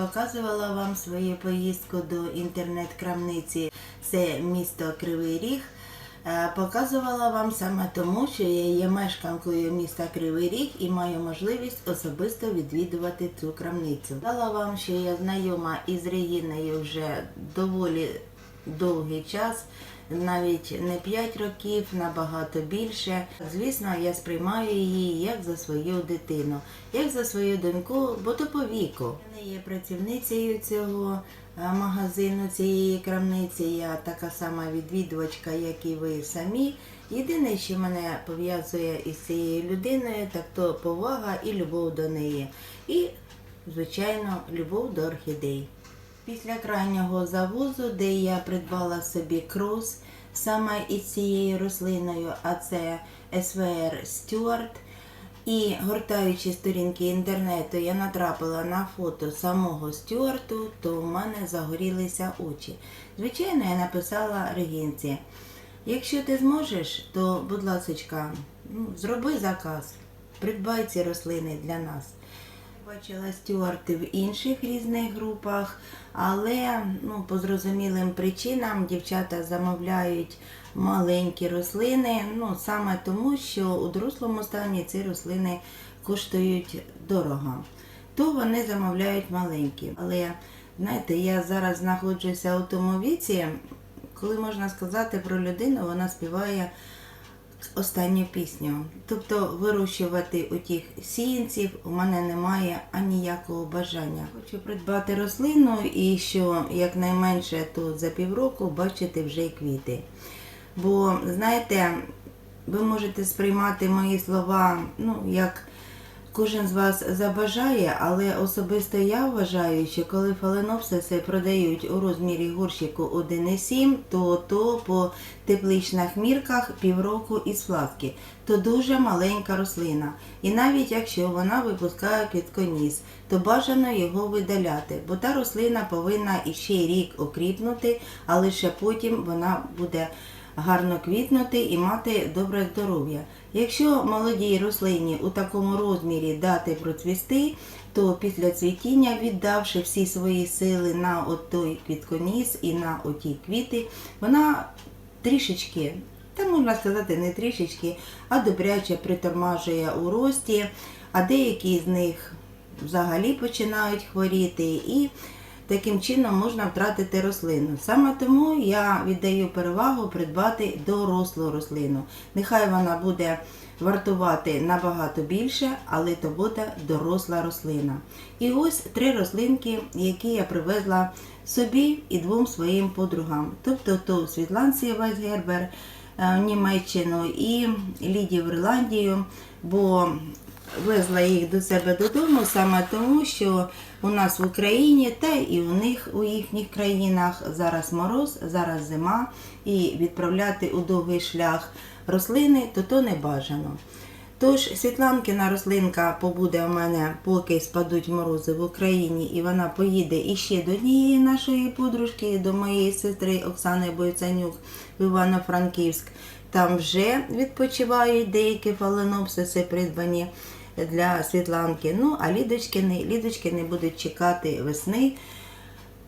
показувала вам свою поїздку до інтернет-крамниці, це місто Кривий Ріг. Е, Показувала вам саме тому, що я є мешканкою міста Кривий Ріг і маю можливість особисто відвідувати цю крамницю. Дала вам, що я знайома із Регіною вже доволі довгий час, навіть не 5 років, набагато більше. Звісно, я сприймаю її як за свою дитину, як за свою доньку, бо то по віку. Я не є працівницею цього е, магазину, цієї крамниці. Я така сама відвідувачка, як і ви самі. Єдине, що мене пов'язує із цією людиною, так то повага і любов до неї. І, звичайно, любов до орхідей. Після крайнього завозу, де я придбала собі круз саме із цією рослиною, а це СВР Стюарт. І гортаючи сторінки інтернету, я натрапила на фото самого Стюарту, то в мене загорілися очі. Звичайно, я написала Регінці. Якщо ти зможеш, то, будь ласочка, ну, зроби заказ, придбай ці рослини для нас. Бачила стюарти в інших різних групах, але ну, по зрозумілим причинам дівчата замовляють маленькі рослини, ну саме тому, що у дорослому стані ці рослини коштують дорого. То вони замовляють маленькі. Але знаєте, я зараз знаходжуся у тому віці, коли можна сказати про людину, вона співає останню пісню. Тобто вирощувати у тих сіянців у мене немає аніякого бажання. Хочу придбати рослину і що якнайменше тут за півроку бачити вже й квіти. Бо, знаєте, ви можете сприймати мої слова, ну, як кожен з вас забажає, але особисто я вважаю, що коли фаленопсиси продають у розмірі горщику 1,7, то то по тепличних мірках півроку із фласки, то дуже маленька рослина. І навіть якщо вона випускає квітконіс, то бажано його видаляти, бо та рослина повинна іще рік окріпнути, а лише потім вона буде гарно квітнути і мати добре здоров'я. Якщо молодій рослині у такому розмірі дати процвісти, то після цвітіння, віддавши всі свої сили на той квітконіс і на оті квіти, вона трішечки, та можна сказати, не трішечки, а добряче притормажує у рості, а деякі з них взагалі починають хворіти і таким чином можна втратити рослину. Саме тому я віддаю перевагу придбати дорослу рослину. Нехай вона буде вартувати набагато більше, але то буде доросла рослина. І ось три рослинки, які я привезла собі і двом своїм подругам. Тобто то Світланці Вайсгербер в Німеччину і Ліді в Ірландію, бо везла їх до себе додому саме тому, що у нас в Україні та і у них у їхніх країнах зараз мороз, зараз зима, і відправляти у довгий шлях рослини, то то не бажано. Тож Світланкина рослинка побуде у мене, поки спадуть морози в Україні, і вона поїде іще до однієї нашої подружки, до моєї сестри Оксани Бойцанюк в Івано-Франківськ. Там вже відпочивають деякі фаленопсиси, придбані для Світланки. Ну, а Лідочкини, Лідочкини будуть чекати весни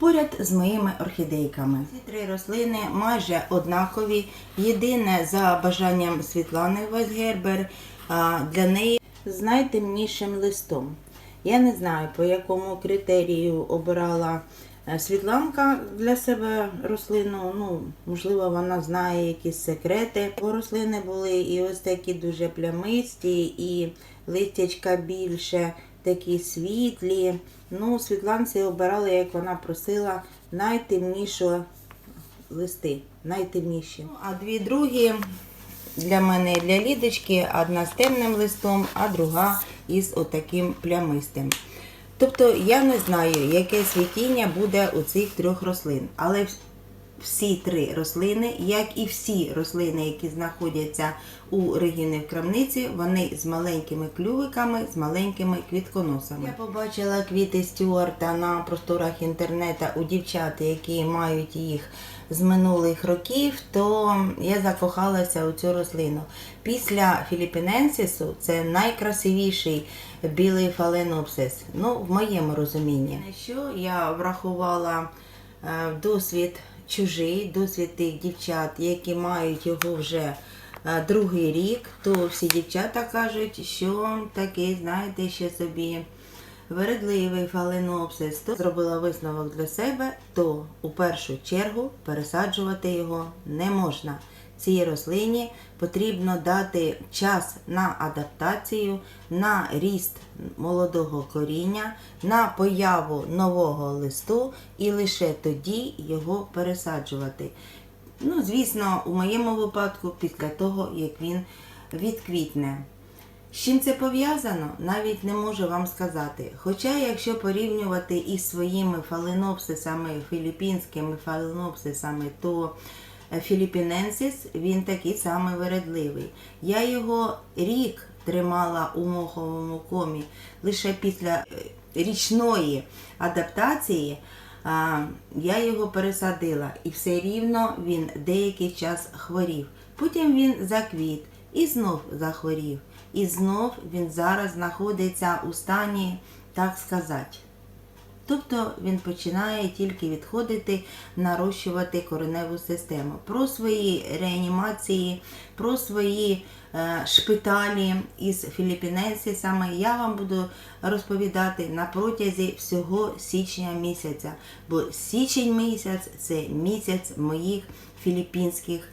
поряд з моїми орхідейками. Ці три рослини майже однакові. Єдине за бажанням Світлани Вайсгербер а, для неї з найтемнішим листом. Я не знаю, по якому критерію обирала е, Світланка для себе рослину. Ну, можливо, вона знає якісь секрети. Бо рослини були і ось такі дуже плямисті, і листячка більше, такі світлі. Ну, Світланці обирала, як вона просила, найтемніші листи. Найтемніші. Ну, А дві другі для мене для Лідочки, одна з темним листом, а друга із отаким плямистим. Тобто я не знаю, яке світіння буде у цих трьох рослин, але всі три рослини, як і всі рослини, які знаходяться у Регіни в крамниці, вони з маленькими клювиками, з маленькими квітконосами. Я побачила квіти Стюарта на просторах інтернету у дівчат, які мають їх з минулих років, то я закохалася у цю рослину. Після філіпіненсису це найкрасивіший білий фаленопсис. Ну, в моєму розумінні. Що я врахувала е, досвід чужий, досвід тих дівчат, які мають його вже е, другий рік, то всі дівчата кажуть, що такий, знаєте, ще собі вередливий фаленопсис, то зробила висновок для себе, то у першу чергу пересаджувати його не можна. Цій рослині потрібно дати час на адаптацію, на ріст молодого коріння, на появу нового листу і лише тоді його пересаджувати. Ну, звісно, у моєму випадку після того, як він відквітне. З чим це пов'язано, навіть не можу вам сказати. Хоча, якщо порівнювати із своїми фаленопсисами, філіппінськими фаленопсисами, то філіппіненсис він такий самий вередливий. Я його рік тримала у моховому комі лише після е, річної адаптації. Я його пересадила і все рівно він деякий час хворів. Потім він заквіт і знов захворів. І знов він зараз знаходиться у стані, так сказати. Тобто він починає тільки відходити, нарощувати кореневу систему. Про свої реанімації, про свої е, шпиталі із філіппіненсисами я вам буду розповідати на протязі всього січня місяця. Бо січень місяць це місяць моїх філіппінських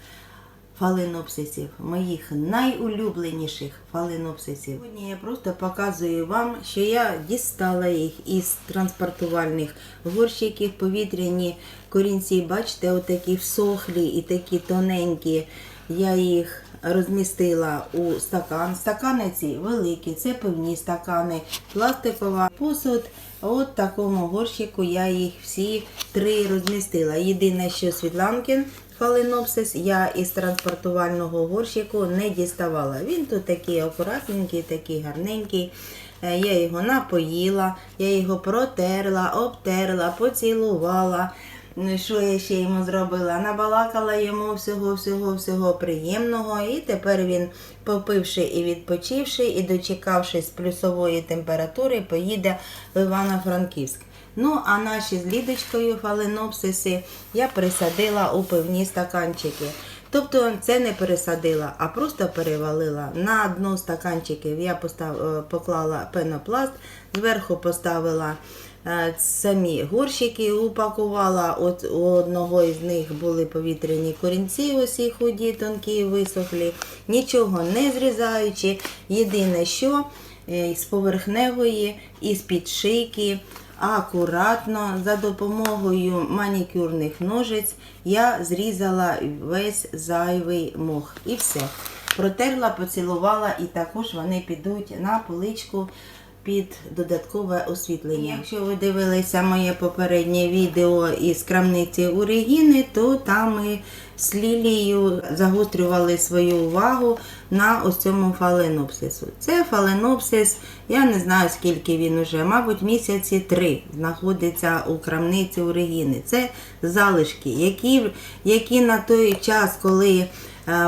фаленопсисів, моїх найулюбленіших фаленопсисів. Сьогодні я просто показую вам, що я дістала їх із транспортувальних горщиків, повітряні корінці, бачите, отакі всохлі і такі тоненькі. Я їх розмістила у стакан. Стакани ці великі, це пивні стакани, пластикова посуд. От такому горщику я їх всі три розмістила. Єдине, що Світланкін фаленопсис я із транспортувального горщику не діставала. Він тут такий акуратненький, такий гарненький. Е, Я його напоїла, я його протерла, обтерла, поцілувала. Що я ще йому зробила? Набалакала йому всього-всього-всього приємного. І тепер він, попивши і відпочивши, і дочекавшись плюсової температури, поїде в Івано-Франківськ. Ну, а наші з Лідочкою фаленопсиси я присадила у пивні стаканчики. Тобто це не пересадила, а просто перевалила. На дно стаканчиків я постав, е, поклала пенопласт, зверху поставила е, самі горщики, упакувала. От у одного із них були повітряні корінці, усі худі, тонкі, висохлі, нічого не зрізаючи. Єдине, що е, з поверхневої, із під шийки акуратно за допомогою манікюрних ножиць я зрізала весь зайвий мох. І все. Протерла, поцілувала, і також вони підуть на поличку під додаткове освітлення. Якщо ви дивилися моє попереднє відео із крамниці у Регіни, то там ми з Лілією загострювали свою увагу на ось цьому фаленопсису. Це фаленопсис, я не знаю скільки він уже, мабуть, місяці три знаходиться у крамниці у Регіни. Це залишки, які, які на той час, коли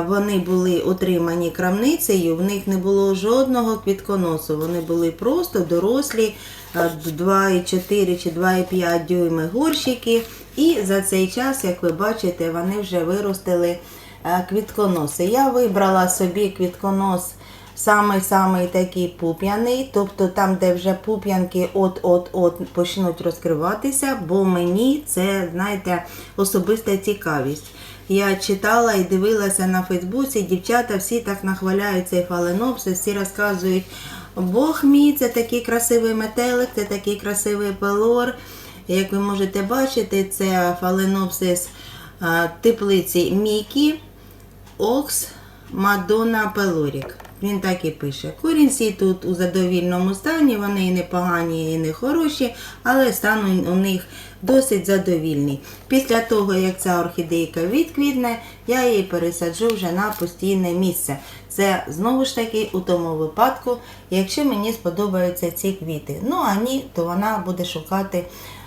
вони були отримані крамницею, в них не було жодного квітконосу. Вони були просто дорослі е, 2,4 чи 2,5 дюйми горщики. І за цей час, як ви бачите, вони вже виростили е, квітконоси. Я вибрала собі квітконос самий-самий такий пуп'яний, тобто там, де вже пуп'янки от-от-от почнуть розкриватися, бо мені це, знаєте, особиста цікавість. Я читала і дивилася на Фейсбуці, дівчата всі так нахваляють цей фаленопсис, всі розказують, Бог мій, це такий красивий метелик, це такий красивий пелор. Як ви можете бачити, це фаленопсис теплиці Мікі Окс Мадонна Пелорік. Він так і пише. Корінці тут у задовільному стані, вони і не погані, і не хороші, але стан у- них досить задовільний. Після того, як ця орхідейка відквітне, я її пересаджу вже на постійне місце. Це знову ж таки у тому випадку, якщо мені сподобаються ці квіти. Ну а ні, то вона буде шукати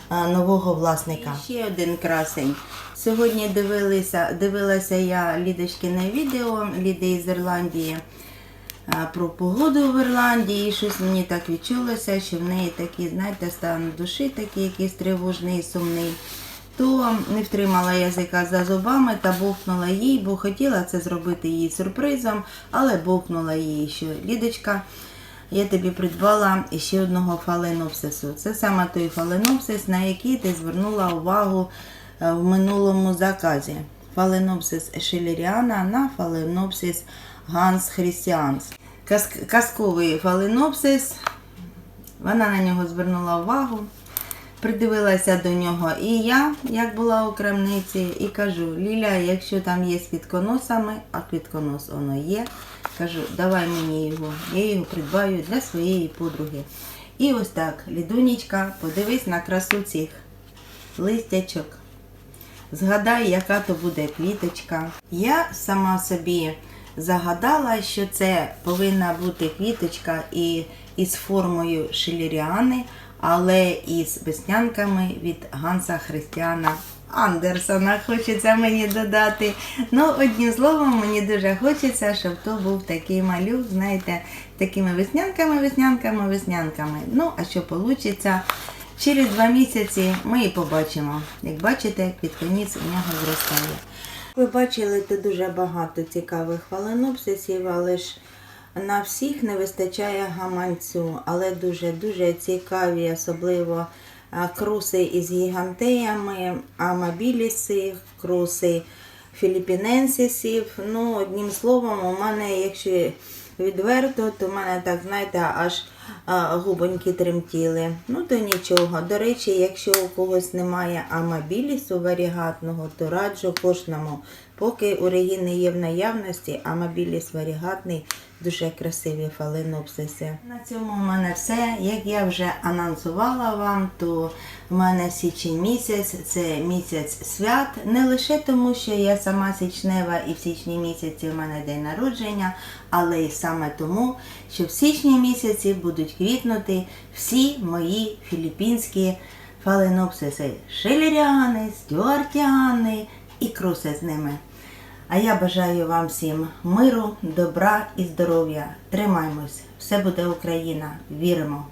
а, нового власника. І ще один красень. Сьогодні дивилися, дивилася я Лідочкине відео Ліди із Ірландії про погоду в Ірландії. І щось мені так відчулося, що в неї такий, знаєте, стан душі такий якийсь тривожний сумний. То не втримала язика за зубами та бухнула їй, бо хотіла це зробити їй сюрпризом, але бухнула їй, що Лідочка, я тобі придбала ще одного фаленопсису. Це саме той фаленопсис, на який ти звернула увагу е, в минулому заказі. Фаленопсис шилеріана на фаленопсис ганс хрістіанс. Казковий фаленопсис. Вона на нього звернула увагу, придивилася до нього і я, як була у крамниці, і кажу: Ліля, якщо там є з квітконосами, а квітконос воно є, кажу, давай мені його, я його придбаю для своєї подруги. І ось так, Лідунічка, подивись на красу цих листячок. Згадай, яка то буде квіточка. Я сама собі загадала, що це повинна бути квіточка і із формою шилеріани, але із веснянками від Ганса Христіана Андерсона. Хочеться мені додати. Ну, одним словом, мені дуже хочеться, щоб то був такий малюк, знаєте, такими веснянками, веснянками, веснянками. Ну, а що вийде? Через два місяці ми і побачимо. Як бачите, квітконіс у нього зростає. Ви бачили, тут дуже багато цікавих фаленопсисів, але ж на всіх не вистачає гаманцю, але дуже-дуже цікаві, особливо круси із гігантеями, амабіліси, круси філіпіненсисів. Ну, одним словом, у мене, якщо відверто, то в мене так, знаєте, аж губоньки тремтіли. Ну, то нічого. До речі, якщо у когось немає амабілісу варігатного, то раджу кожному. Поки у Регіни є в наявності, амабіліс варігатний, дуже красиві фаленопсиси. На цьому в мене все. Як я вже анонсувала вам, то в мене січень місяць це місяць свят. Не лише тому, що я сама січнева і в січні місяці в мене день народження, але й саме тому, що в січні місяці будуть квітнути всі мої філіппінські фаленопсиси. Шилеріани, стюартіани і круси з ними. А я бажаю вам всім миру, добра і здоров'я. Тримаймось! Все буде Україна! Віримо!